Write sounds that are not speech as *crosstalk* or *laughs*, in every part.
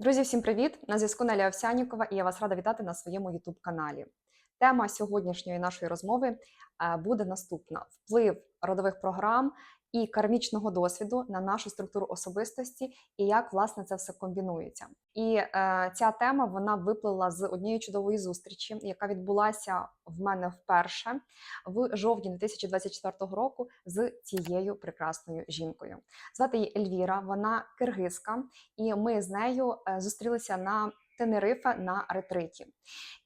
Друзі, всім привіт! На зв'язку Неля Овсянікова, і я вас рада вітати на своєму youtube каналі. Тема сьогоднішньої нашої розмови е, буде наступна: вплив родових програм і кармічного досвіду на нашу структуру особистості, і як власне це все комбінується. І е, ця тема вона виплила з однієї чудової зустрічі, яка відбулася в мене вперше в жовтні 2024 року з цією прекрасною жінкою. Звати її Ельвіра, вона киргизка, і ми з нею е, зустрілися на Тенерифе на ретриті.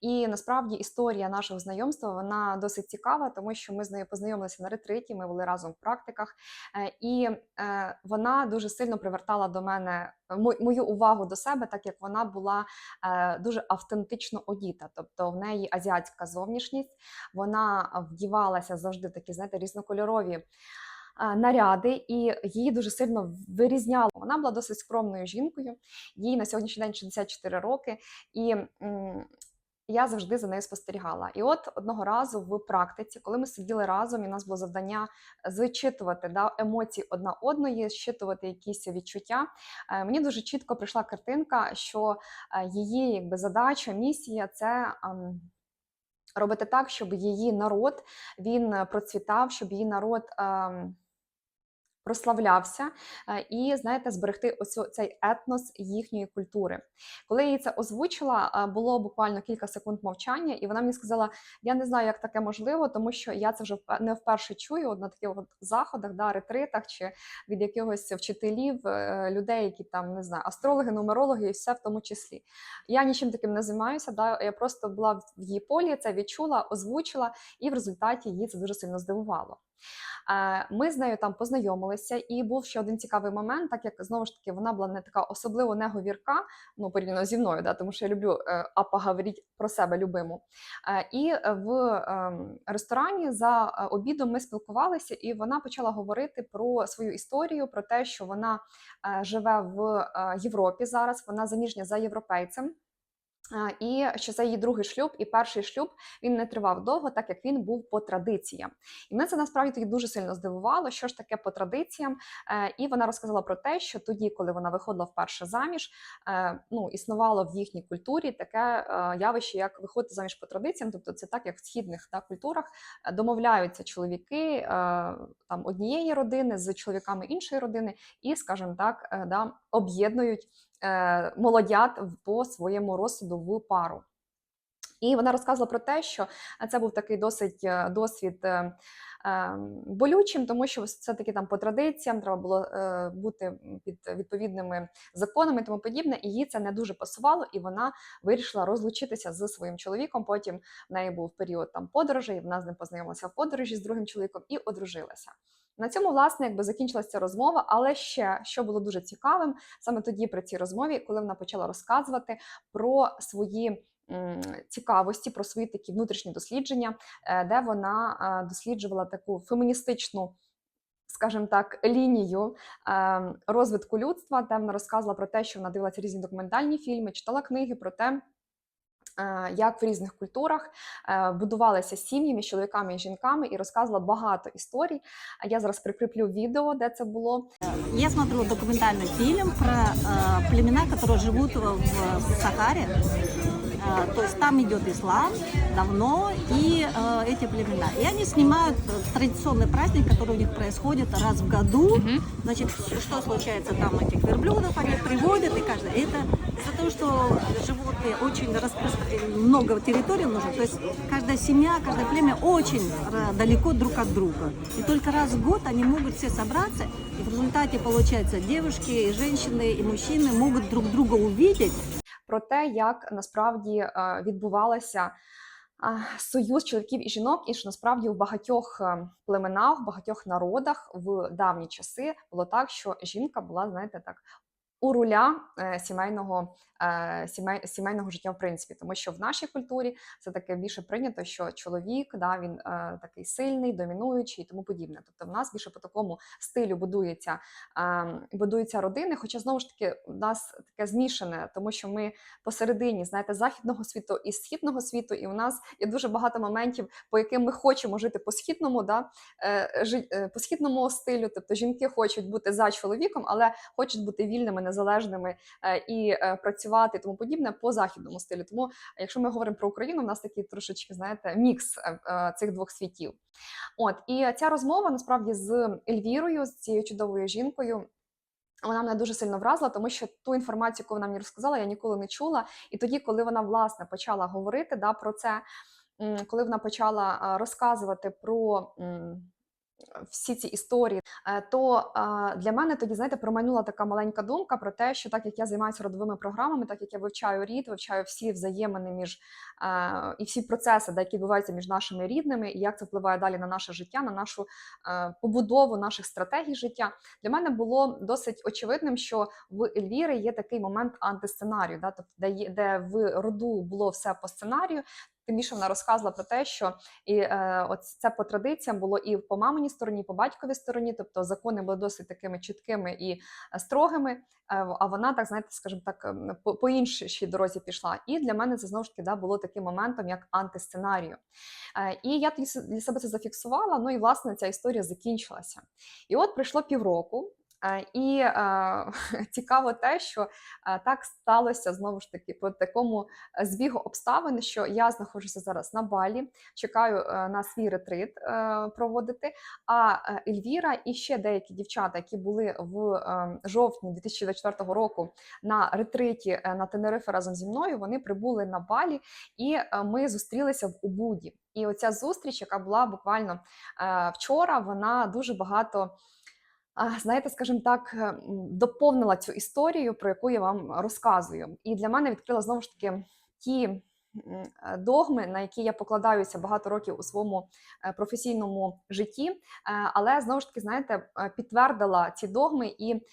І насправді історія нашого знайомства вона досить цікава, тому що ми з нею познайомилися на ретриті, ми були разом в практиках, е, і е, вона дуже сильно привертала до мене мою увагу до себе, так як вона була е, дуже автентично одіта. Тобто в неї азіатська зовнішність, вона вдівалася завжди такі, знаєте, різнокольорові наряди, і її дуже сильно вирізняло. Вона була досить скромною жінкою. Їй на сьогоднішній день 64 роки, і я завжди за нею спостерігала. І от одного разу в практиці, коли ми сиділи разом, і у нас було завдання зчитувати да, емоції одна одної, зчитувати якісь відчуття. е, Мені дуже чітко прийшла картинка, що е, її якби задача, місія це. Робити так, щоб її народ він е, процвітав, щоб її народ ем, прославлявся е, і, знаєте, зберегти оцю, цей етнос їхньої культури. Коли їй це озвучила, е, було буквально кілька секунд мовчання, і вона мені сказала: Я не знаю, як таке можливо, тому що я це вже не вперше чую на таких от заходах, да, ретритах чи від якихось вчителів, е, людей, які там не знаю, астрологи, нумерологи, і все в тому числі. Я нічим таким не займаюся. Да, я просто була в її полі, це відчула, озвучила, і в результаті її це дуже сильно здивувало. Е, Ми з нею там познайомилися, і був ще один цікавий момент, так як знову ж таки вона була не така особливо не говірка, ну порівняно зі мною, да, тому що я люблю е, про себе любиму. Е, І в ем, ресторані за обідом ми спілкувалися, і вона почала говорити про свою історію, про те, що вона живе в Європі зараз, вона заміжня за європейцем. І що це її другий шлюб, і перший шлюб він не тривав довго, так як він був по традиціям. І мене це насправді тоді дуже сильно здивувало, що ж таке по традиціям. Е, І вона розказала про те, що тоді, коли вона виходила вперше заміж, е, ну існувало в їхній культурі таке е, явище, як виходити заміж по традиціям. Тобто, це так, як в східних та, культурах домовляються чоловіки там однієї родини з чоловіками іншої родини, і, скажімо так, да, об'єднують молодят по своєму розсуду в пару. І вона розказувала про те, що це був такий досить е, досвід е, е, болючим, тому що все-таки там по традиціям треба було е, бути під відповідними законами і тому подібне. І їй це не дуже пасувало, і вона вирішила розлучитися з своїм чоловіком. Потім в неї був період там подорожей, вона з ним познайомилася в подорожі з другим чоловіком і одружилася. На цьому, власне, якби закінчилася розмова, але ще що було дуже цікавим, саме тоді при цій розмові, коли вона почала розказувати про свої цікавості, про свої такі внутрішні дослідження, е, де вона е, досліджувала таку феміністичну. Скажімо так, лінію е, розвитку людства, де вона розказувала про те, що вона дивилася різні документальні фільми, читала книги про те, як в різних культурах е, будувалися сім'ї між чоловіками і жінками, і розказувала багато історій. А Я зараз прикріплю відео, де це було. Я смотрела документальный фильм про э, племена, которые живут в, в Сахаре. Э, то есть там идет ислам давно, и э, эти племена. И они снимают э, традиционный праздник, который у них происходит раз в году. Значит, что случается там, этих верблюдов они приводят, и каждый. Это из-за того, что животные очень распространены, много территорий нужно. То есть каждая семья, каждое племя очень э, далеко друг от друга. И только раз в год они могут все собраться, и в результате, получается, девушки, и женщины, и мужчины могут друг друга увидеть, про те, як насправді е, відбувалася а, союз чоловіків і жінок, і що насправді в багатьох е, племенах, в багатьох народах в давні часи було так, що жінка була, знаєте, так. у руля е, сімейного, сімей, сімейного життя, в принципі, тому що в нашій культурі це таке більше прийнято, що чоловік да, він е, такий сильний, домінуючий і тому подібне. Тобто, в нас більше по такому стилю будується, е, будуються родини. Хоча знову ж таки в нас таке змішане, тому що ми посередині, знаєте, західного світу і східного світу, і у нас є дуже багато моментів, по яким ми хочемо жити по східному, да, е, е, по східному стилю. Тобто жінки хочуть бути за чоловіком, але хочуть бути вільними, незалежними е, і е, працювати і тому подібне по західному стилю. Тому, якщо ми говоримо про Україну, у нас такий трошечки, знаєте, мікс е, е, цих двох світів. От і ця розмова насправді з Ельвірою, з цією чудовою жінкою. Вона мене дуже сильно вразила, тому що ту інформацію, яку вона мені розказала, я ніколи не чула. І тоді, коли вона власне почала говорити да, про це, коли вона почала розказувати про всі ці історії, е, то для мене тоді, знаєте, промайнула така маленька думка про те, що так як я займаюся родовими програмами, так як я вивчаю рід, вивчаю всі взаємини між е, і всі процеси, які відбуваються між нашими рідними, і як це впливає далі на наше життя, на нашу е, побудову наших стратегій життя. Для мене було досить очевидним, що в Ельвіри є такий момент антисценарію, да, тобто де, де в роду було все по сценарію. Тим більше вона розказувала про те, що і е, от це по традиціям було і по маминій стороні, і по батьковій стороні, тобто закони були досить такими чіткими і е, строгими. е, А вона так, знаєте, скажімо так, ем, по, по іншій дорозі пішла. І для мене це знову ж таки да, було таким моментом, як антисценарію. Е, І я тоді для себе це зафіксувала. Ну і власне ця історія закінчилася. І от пройшло півроку. І *laughs* цікаво те, що так сталося знову ж таки по такому е, збігу обставин, що я знаходжуся зараз на Балі, чекаю е, на свій ретрит е, проводити. А Ельвіра і ще деякі дівчата, які були в е, жовтні 2024 року на ретриті на Тенерифе разом зі мною, вони прибули на Балі, і ми зустрілися в Убуді. І оця зустріч, яка була буквально вчора, вона дуже багато. Знаєте, скажімо так, е, доповнила цю історію, про яку я вам розказую. І для мене відкрила знову ж таки ті е, догми, на які я покладаюся багато років у своєму е, професійному житті. Е, Але знову ж таки, знаєте, підтвердила ці догми і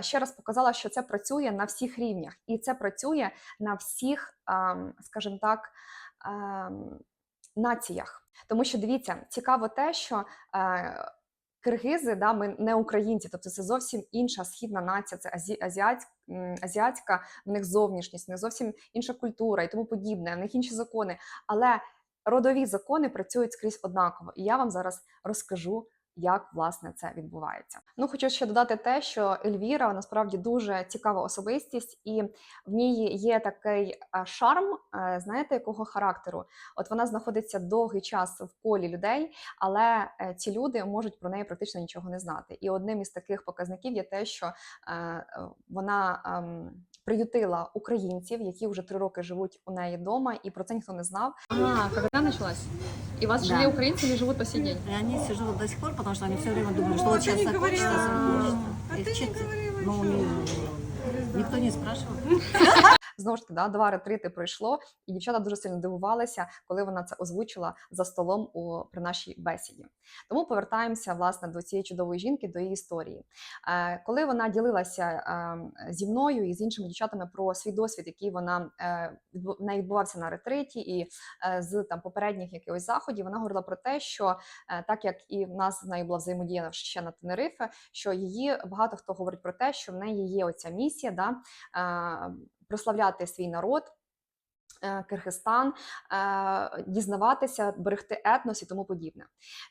ще раз показала, що це працює на всіх рівнях, і це працює на всіх, ем, скажімо так, ем, націях. Тому що дивіться, цікаво те, що киргизи, да, ми не українці, тобто це зовсім інша східна нація, це азі, азіатська, азіатська, в них зовнішність, них зовсім інша культура і тому подібне, в них інші закони. Але родові закони працюють скрізь однаково. І я вам зараз розкажу. Як власне це відбувається? Ну хочу ще додати те, що Ельвіра насправді дуже цікава особистість, і в ній є такий е, шарм, е, знаєте, якого характеру? От вона знаходиться довгий час в колі людей, але е, ці люди можуть про неї практично нічого не знати. І одним із таких показників є те, що вона ем, приютила українців, які вже три роки живуть у неї вдома, і про це ніхто не знав. А, когда началась? И у вас Да. жили украинцы или живут по сей день? И они все живут до сих пор, потому что они все время думают, что вот ты сейчас не закончится, говорила. закончится. А И ты не вчиться. говорила Ну, ещё. не- никто не спрашивал. *laughs* Знову ж таки, да, два ретрити пройшло, і дівчата дуже сильно дивувалися, коли вона це озвучила за столом у при нашій бесіді. Тому повертаємося власне до цієї чудової жінки, до її історії. Е, коли вона ділилася е, зі мною і з іншими дівчатами про свій досвід, який вона е, відбу- відбувався на ретриті, і е, з там попередніх якихось заходів, вона говорила про те, що е, так як і в нас з нею була взаємодія ще на Тенерифе, що її багато хто говорить про те, що в неї є оця місія, да, е, прославляти свій народ. е, Киргизстан, е, дізнаватися, берегти етнос і тому подібне.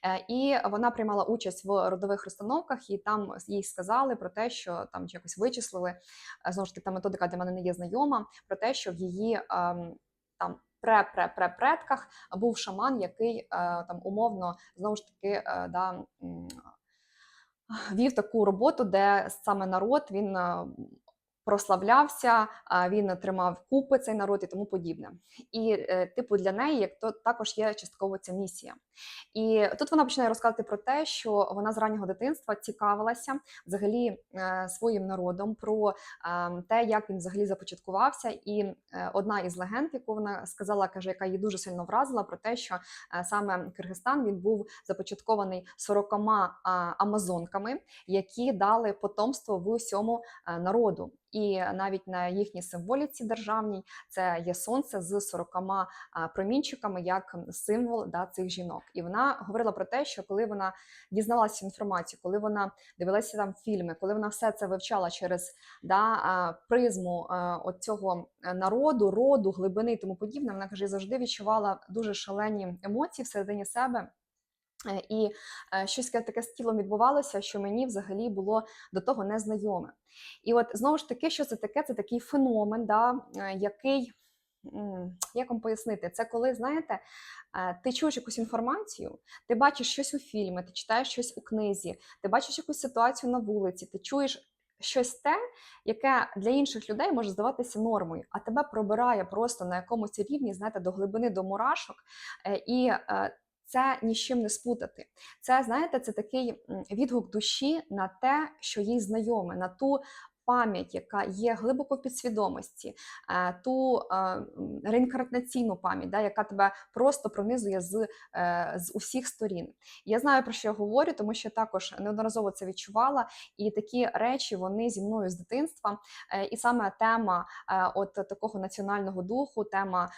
Е, І вона приймала участь в родових розстановках, і там їй сказали про те, що там якось вичислили знову ж таки та методика для мене не є знайома, про те, що в її ем, там пре-пре-пре-предках був шаман, який там умовно знову ж таки да, вів таку роботу, де саме народ він прославлявся, він тримав купи цей народ і тому подібне. І, е, типу, для неї як то також є частково ця місія. І тут вона починає розказувати про те, що вона з раннього дитинства цікавилася взагалі е, своїм народом, про е, те, як він взагалі започаткувався. І е, одна із легенд, яку вона сказала, каже, яка її дуже сильно вразила, про те, що саме Киргизстан він був започаткований 40 амазонками, які дали потомство в усьому народу. І навіть на їхній символіці державній це є сонце з 40 промінчиками як символ да, цих жінок. І вона говорила про те, що коли вона дізнавалася інформацію, коли вона дивилася там фільми, коли вона все це вивчала через да, призму от цього народу, роду, глибини і тому подібне, вона каже, завжди відчувала дуже шалені емоції всередині себе. Е, І е, щось таке- з тілом відбувалося, що мені взагалі було до того незнайоме. І от знову ж таки, що це таке? Це такий феномен, да, е, який, як вам пояснити, це коли, знаєте, е, ти чуєш якусь інформацію, ти бачиш щось у фільмі, ти читаєш щось у книзі, ти бачиш якусь ситуацію на вулиці, ти чуєш щось те, яке для інших людей може здаватися нормою, а тебе пробирає просто на якомусь рівні, знаєте, до глибини, до мурашок. е, І е, це ні з чим не спутати. Це, знаєте, це такий відгук душі на те, що їй знайоме, на ту пам'ять, яка є глибоко в підсвідомості, е, ту е, реінкарнаційну пам'ять, яка тебе просто пронизує з, е, з усіх сторін. Я знаю, про що я говорю, тому що також неодноразово це відчувала, і такі речі вони зі мною з дитинства. І саме тема от такого національного духу, тема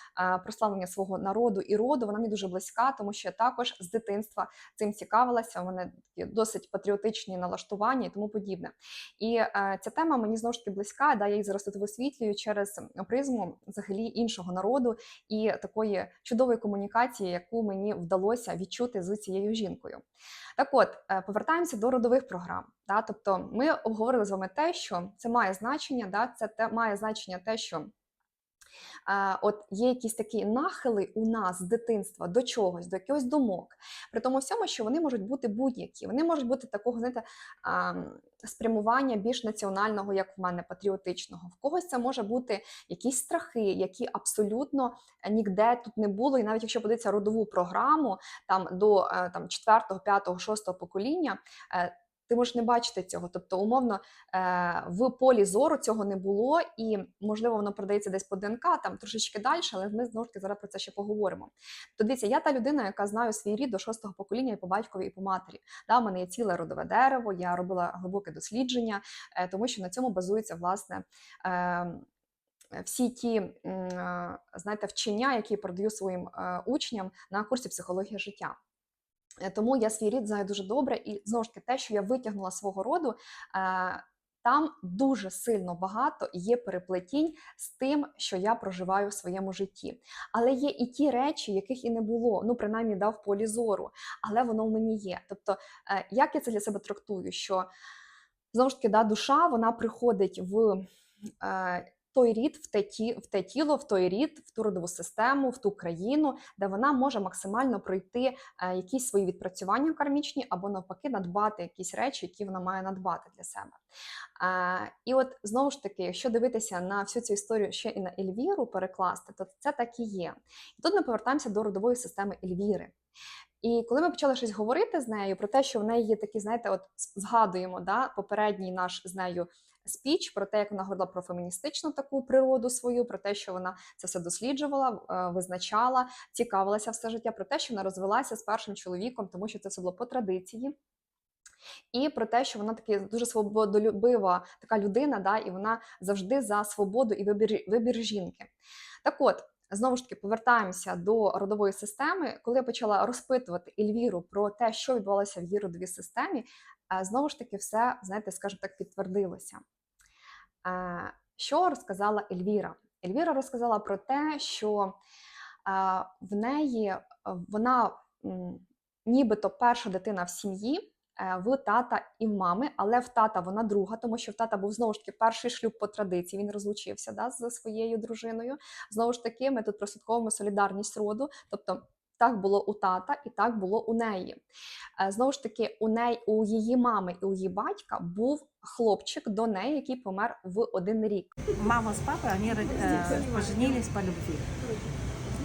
прославлення свого народу і роду, вона мені дуже близька, тому що я також з дитинства цим цікавилася. У мене досить патріотичні налаштування і тому подібне. І ця тема мені знову ж таки близька. Да, я її зараз тут висвітлюю через призму взагалі іншого народу і такої чудової комунікації, яку мені вдалося відчути з цією жінкою. Так от, е, повертаємося до родових програм. Да? Тобто, ми обговорили з вами те, що це має значення, да? це те, має значення те, що от є якісь такі нахили у нас з дитинства до чогось, до якихось думок. При тому всьому, що вони можуть бути будь-які. Вони можуть бути такого, знаєте, спрямування більш національного, як в мене, патріотичного. В когось це може бути якісь страхи, які абсолютно е, ніде тут не було. І навіть якщо подивитися родову програму там до е, там, 4, 5, 6 покоління. Ти можеш не бачити цього, тобто, умовно, е, в полі зору цього не було, і можливо воно продається десь по ДНК, там трошечки далі, але ми знову ж таки зараз про це ще поговоримо. То дивіться, я та людина, яка знаю свій рід до шостого покоління і по батькові, і по матері. Да, у мене є ціле родове дерево, я робила глибоке дослідження, е, тому що на цьому базується власне. Е, всі ті знаєте, вчення, які я продаю своїм учням на курсі психологія життя. Е, Тому я свій рід знаю дуже добре, і знову ж таки, те, що я витягнула свого роду, е, там дуже сильно багато є переплетінь з тим, що я проживаю в своєму житті. Але є і ті речі, яких і не було, ну принаймні дав полі зору, але воно в мені є. Тобто, е, як я це для себе трактую, що знову ж таки да, душа вона приходить в. Той рід, в те, ті, в те тіло, в той рід, в ту родову систему, в ту країну, де вона може максимально пройти е, якісь свої відпрацювання кармічні, або навпаки надбати якісь речі, які вона має надбати для себе. Е, і от знову ж таки, якщо дивитися на всю цю історію ще і на Ельвіру перекласти, то це так і є. І тут ми повертаємося до родової системи Ельвіри. І коли ми почали щось говорити з нею про те, що в неї є такі, знаєте, от згадуємо да, попередній наш з нею спіч про те, як вона говорила про феміністичну таку природу свою, про те, що вона це все досліджувала, е, визначала, цікавилася все життя, про те, що вона розвелася з першим чоловіком, тому що це все було по традиції. І про те, що вона таки дуже свободолюбива така людина, да, і вона завжди за свободу і вибір, вибір жінки. Так от, знову ж таки, повертаємося до родової системи. Коли я почала розпитувати Ельвіру про те, що відбувалося в її родовій системі, е, знову ж таки, все, знаєте, скажімо так, підтвердилося. Що розказала Ельвіра? Ельвіра розказала про те, що в неї е, вона нібито перша дитина в сім'ї е, в тата і в мами, але в тата вона друга, тому що в тата був знову ж таки перший шлюб по традиції. Він розлучився да, зі своєю дружиною. Знову ж таки, ми тут прослідковуємо солідарність роду, тобто. Так було у тата, і так було у неї. Е, Знову ж таки, у неї у її мами і у її батька був хлопчик до неї, який помер в один рік. Мама с папой, они э, поженились по любви.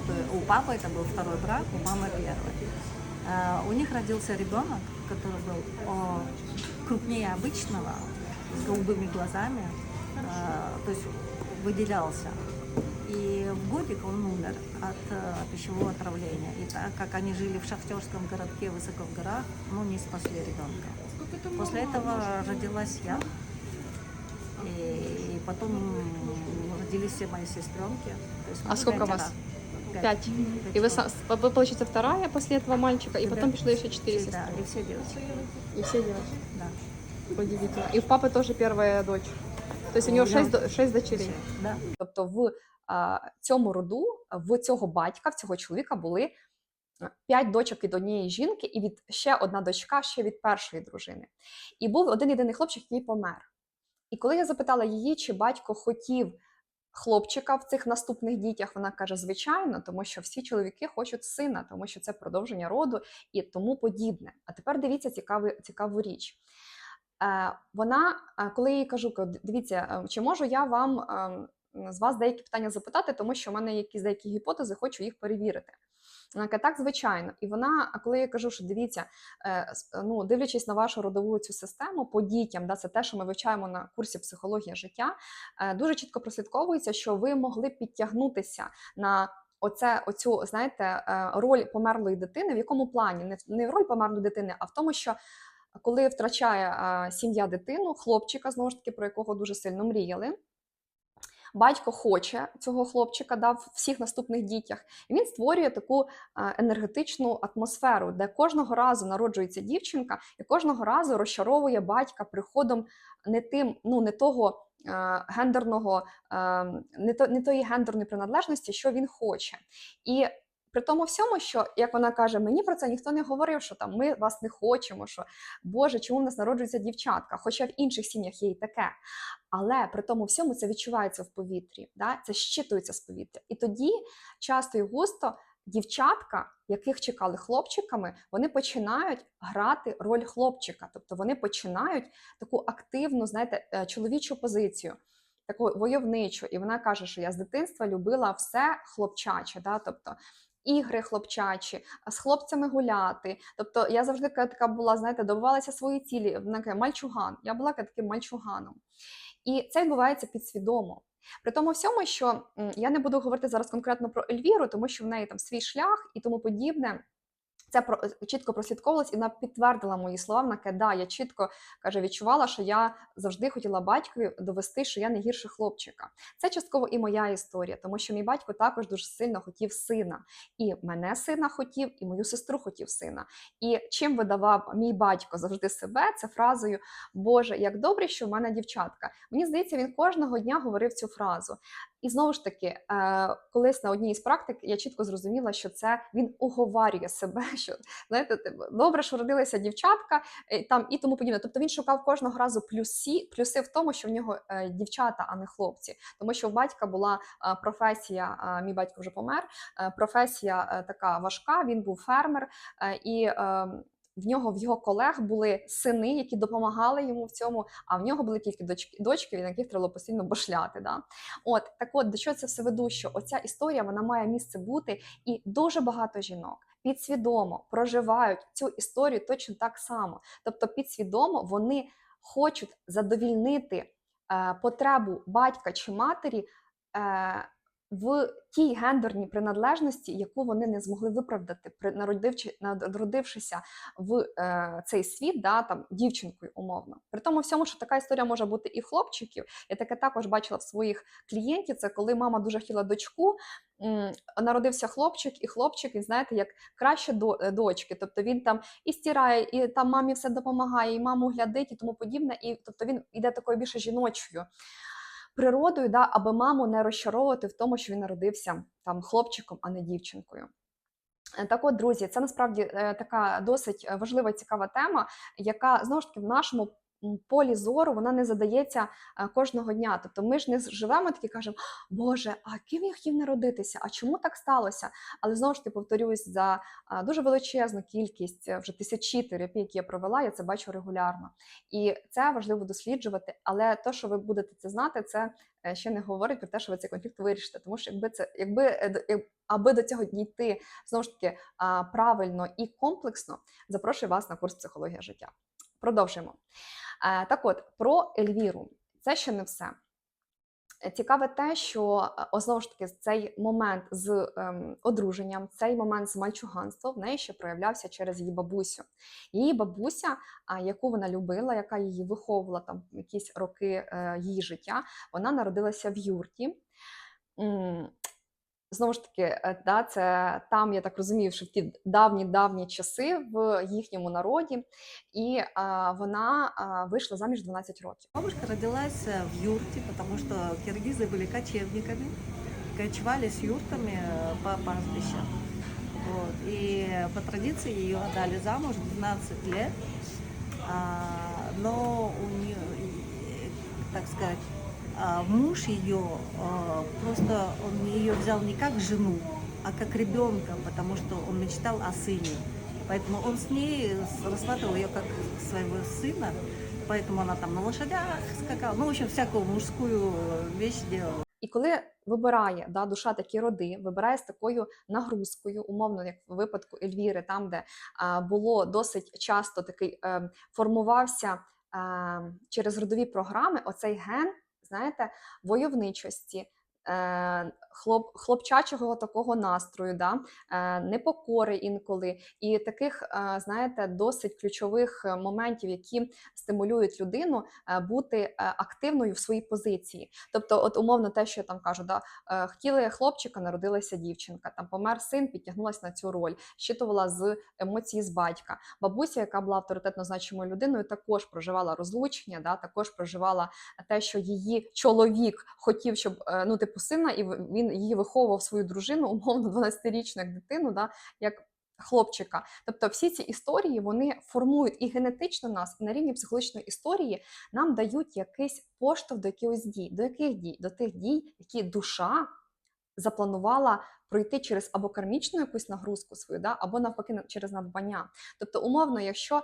Э, У папы это был второй брак, у мамы первый. Э, У них родился ребенок, который был о, крупнее обычного, с голубыми глазами, э, то есть выделялся. И в годик он умер от э, пищевого отравления. И так как они жили в шахтерском городке высоко в горах, ну не спасли ребенка. После этого родилась я. И потом родились все мои сестренки. А сколько вас? Пять. Пять. И вы, вы, получается, вторая после этого мальчика, и Да. потом пришло еще четыре Да, сестры. и все девочки. И все девочки. Да. Удивительно. И у папы тоже первая дочь. То есть у него шесть, шесть дочерей. Да. Тобто, в цьому роду, в цього батька, в цього чоловіка були п'ять дочок від однієї жінки, і від ще одна дочка ще від першої дружини. І був один єдиний хлопчик, який помер. І коли я запитала її, чи батько хотів хлопчика в цих наступних дітях, вона каже: звичайно, тому що всі чоловіки хочуть сина, тому що це продовження роду і тому подібне. А тепер дивіться цікаву, цікаву річ. Е, вона, е, коли я їй кажу, дивіться, е, чи можу я вам е, з вас деякі питання запитати, тому що в мене якісь деякі гіпотези, хочу їх перевірити. Вона каже, так, звичайно. І вона, коли я кажу, що дивіться, е, ну, дивлячись на вашу родову цю систему по дітям, да, це те, що ми вивчаємо на курсі психологія життя, е, дуже чітко прослідковується, що ви могли підтягнутися на оце, оцю, знаєте, е, роль померлої дитини. В якому плані? Не, в- роль померлої дитини, а в тому, що коли втрачає сім'я дитину, хлопчика, знову ж таки, про якого дуже сильно мріяли. Батько хоче цього хлопчика, да, в всіх наступних дітях, і він створює таку е, енергетичну атмосферу, де кожного разу народжується дівчинка, і кожного разу розчаровує батька приходом не тим, ну не того е, гендерного, е, не, то, не тої гендерної приналежності, що він хоче. І при тому всьому, що як вона каже, мені про це ніхто не говорив, що там ми вас не хочемо, що Боже, чому в нас народжуються дівчатка? Хоча в інших сім'ях є і таке. Але при тому всьому це відчувається в повітрі, да? це щитується з повітря. І тоді часто і густо дівчатка, яких чекали хлопчиками, вони починають грати роль хлопчика, тобто вони починають таку активну, знаєте, е, чоловічу позицію. Таку войовничу, і вона каже, що я з дитинства любила все хлопчаче, да? тобто ігри хлопчачі, з хлопцями гуляти. Тобто я завжди така була, знаєте, добувалася свої цілі. Вона каже, мальчуган. Я була таким мальчуганом. І це відбувається підсвідомо. При тому всьому, що я не буду говорити зараз конкретно про Ельвіру, тому що в неї там свій шлях і тому подібне. Це про чітко прослідковувалось, і вона підтвердила мої слова. Вона каже, да, я чітко каже, відчувала, що я завжди хотіла батькові довести, що я не гірше хлопчика. Це частково і моя історія, тому що мій батько також дуже сильно хотів сина. І мене сина хотів, і мою сестру хотів сина. І чим видавав мій батько завжди себе, це фразою Боже, як добре, що в мене дівчатка. Мені здається, він кожного дня говорив цю фразу. І знову ж таки, е, колись на одній із практик я чітко зрозуміла, що це він уговарює себе, *laughs* що знаєте, типу, добре, що родилася дівчатка, е, там і тому подібне. Тобто він шукав кожного разу плюсі, плюси в тому, що в нього е, дівчата, а не хлопці. Тому що у батька була професія, мій батько вже помер. Професія така важка. Він був фермер і. В нього в його колег були сини, які допомагали йому в цьому, а в нього були тільки дочки, дочки, на яких треба постійно башляти. Да? От так от до чого це все веду? Що оця історія вона має місце бути, і дуже багато жінок підсвідомо проживають цю історію точно так само. Тобто, підсвідомо вони хочуть задовільнити е, потребу батька чи матері. Е, в тій гендерній приналежності, яку вони не змогли виправдати, при народившися в е, цей світ, да, там дівчинкою умовно. При тому всьому, що така історія може бути і хлопчиків. Я таке також бачила в своїх клієнтів. Це коли мама дуже хотіла дочку, народився хлопчик, і хлопчик, він знаєте, як краще до е, дочки. Тобто він там і стирає, і там мамі все допомагає, і маму глядить, і тому подібне. І тобто він іде такою більше жіночою природою, да, аби маму не розчаровувати в тому, що він народився там хлопчиком, а не дівчинкою. Е, Так от, друзі, це насправді е, така досить важлива і цікава тема, яка знову ж таки в нашому полі зору вона не задається е, кожного дня. Тобто ми ж не живемо такі кажемо, Боже, а ким я хотів народитися? А чому так сталося? Але знову ж таки повторюсь, за дуже величезну кількість е, вже тисячі терапій, які я провела, я це бачу регулярно. І це важливо досліджувати. Але те, що ви будете це знати, це е, ще не говорить про те, що ви цей конфлікт вирішите. Тому що якби це, якби е, аби до цього дійти знову ж таки правильно і комплексно, запрошую вас на курс психологія життя. Продовжуємо. Е, Так от, про Ельвіру. Це ще не все. Цікаве те, що е, знову ж таки цей момент з ем, одруженням, цей момент з мальчуганством в неї ще проявлявся через її бабусю. Її бабуся, яку вона любила, яка її виховувала там якісь роки е, її життя, вона народилася в юрті. М, Знову ж таки, е, да, це там, я так розумію, що в ті давні-давні часи в їхньому народі, і а, вона а, вийшла заміж 12 років. Бабушка родилась э, в юрте, потому что киргизы были кочевниками, кочевали с юртами э, по пастбищам. Вот. И по традиции ее отдали замуж в 12 лет. А, но у нее, так сказать, а, муж ее а, просто он ее взял не как жену, а как ребенка, потому что он мечтал о сыне. Поэтому он с ней с- рассматривал ее как своего сына, поэтому она там на лошадях скакала, ну, в общем, всякую мужскую вещь делала. І коли вибирає да, душа такі роди, вибирає з такою нагрузкою, умовно, як в випадку Ельвіри, там, де а, було досить часто такий е, формувався е, через родові програми, оцей ген, знаєте, войовничості. Хлоп, хлопчачого такого настрою, да, е, непокори інколи, і таких, е, знаєте, досить ключових е, моментів, які стимулюють людину бути активною в своїй позиції. Тобто, от умовно, те, що я там кажу, да, хотіли хлопчика, народилася дівчинка, там помер син, підтягнулася на цю роль, щитувала з емоції з батька. Бабуся, яка була авторитетно значимою людиною, також проживала розлучення, да, також проживала те, що її чоловік хотів, щоб ну, типу, сина, і в- він її виховував свою дружину, умовно 12-річну як дитину, да, як хлопчика. Тобто всі ці історії вони формують і генетично нас, і на рівні психологічної історії нам дають якийсь поштовх до якихось дій. До яких дій? До тих дій, які душа запланувала пройти через або кармічну якусь нагрузку свою, да, або навпаки через надбання. Тобто, умовно, якщо е,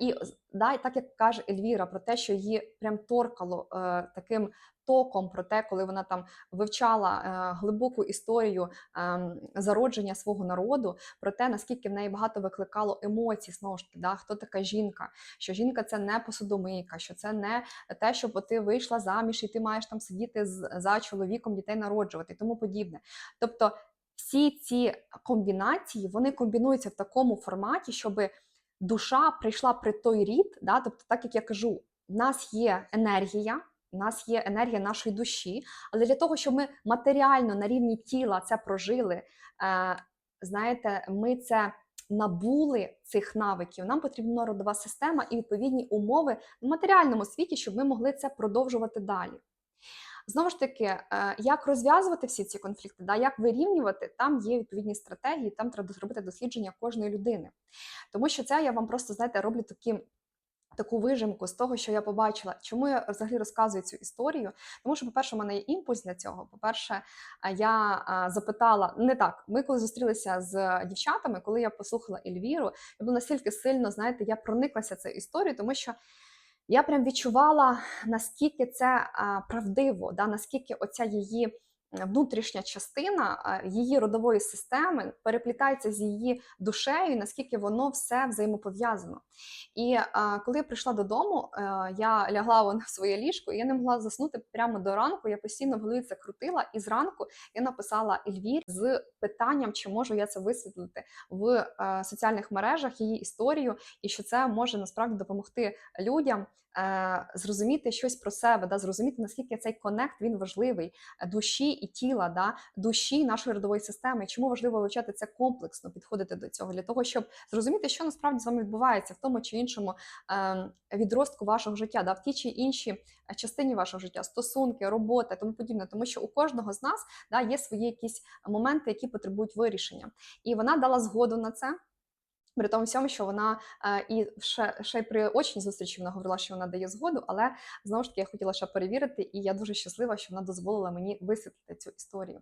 і да, так як каже Ельвіра про те, що її прям торкало е, таким током про те, коли вона там вивчала е, глибоку історію е, зародження свого народу, про те, наскільки в неї багато викликало емоцій, знову ж таки, да, хто така жінка, що жінка це не посудомийка, що це не те, щоб ти вийшла заміж і ти маєш там сидіти за чоловіком, дітей народжувати і тому подібне. Тобто всі ці комбінації вони комбінуються в такому форматі, щоб душа прийшла при той рід, да, тобто, так як я кажу, в нас є енергія. У нас є енергія нашої душі, але для того, щоб ми матеріально на рівні тіла це прожили, е, знаєте, ми це набули цих навиків. Нам потрібна родова система і відповідні умови в матеріальному світі, щоб ми могли це продовжувати далі. Знову ж таки, е, як розв'язувати всі ці конфлікти, да, як вирівнювати, там є відповідні стратегії, там треба зробити дослідження кожної людини. Тому що це я вам просто, знаєте, роблю такі. Таку вижимку з того, що я побачила, чому я взагалі розказую цю історію. Тому що, по-перше, у мене є імпульс для цього. По-перше, я запитала не так. Ми коли зустрілися з дівчатами, коли я послухала Ельвіру, я була настільки сильно, знаєте, я прониклася цією історією, тому що я прям відчувала, наскільки це а, правдиво, да, наскільки оця її внутрішня частина її родової системи переплітається з її душею, наскільки воно все взаємопов'язано. І коли я прийшла додому, е, я лягла вон *laughs* в своє ліжко, і я не могла заснути прямо до ранку. Я постійно в голові це крутила, і зранку я написала Ельвірі з питанням, чи можу я це висвітлити в е, соціальних мережах її історію, і що це може насправді допомогти людям е, зрозуміти щось про себе, да, зрозуміти, наскільки цей конект він важливий е, душі і тіла, да, душі нашої родової системи. Чому важливо вивчати це комплексно, підходити до цього для того, щоб зрозуміти, що насправді з вами відбувається в тому чи іншому е, відростку вашого життя, да, в тій чи іншій е, частині вашого життя, стосунки, робота, тому подібне, тому що у кожного з нас да, є свої якісь моменти, які потребують вирішення. І вона дала згоду на це. При тому всьому, що вона е, і ще, ще при очній зустрічі вона говорила, що вона дає згоду, але знову ж таки я хотіла ще перевірити, і я дуже щаслива, що вона дозволила мені висвітлити цю історію.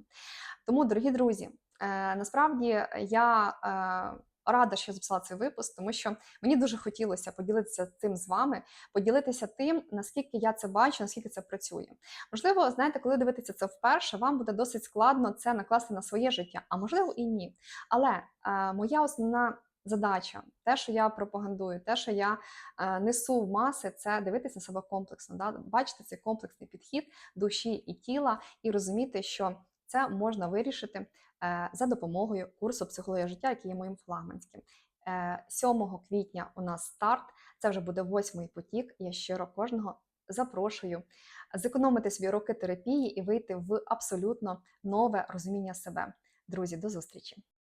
Тому, дорогі друзі, е, насправді я е, рада, що я записала цей випуск, тому що мені дуже хотілося поділитися цим з вами, поділитися тим, наскільки я це бачу, наскільки це працює. Можливо, знаєте, коли дивитися це вперше, вам буде досить складно це накласти на своє життя, а можливо і ні. Але е, моя основна задача, те, що я пропагандую, те, що я е, несу в маси, це дивитися себе комплексно, да? бачити цей комплексний підхід душі і тіла, і розуміти, що це можна вирішити е, за допомогою курсу психологія життя, який є моїм флагманським. Е, 7 квітня у нас старт. Це вже буде восьмий потік. Я щиро кожного запрошую зекономити свої роки терапії і вийти в абсолютно нове розуміння себе. Друзі, до зустрічі!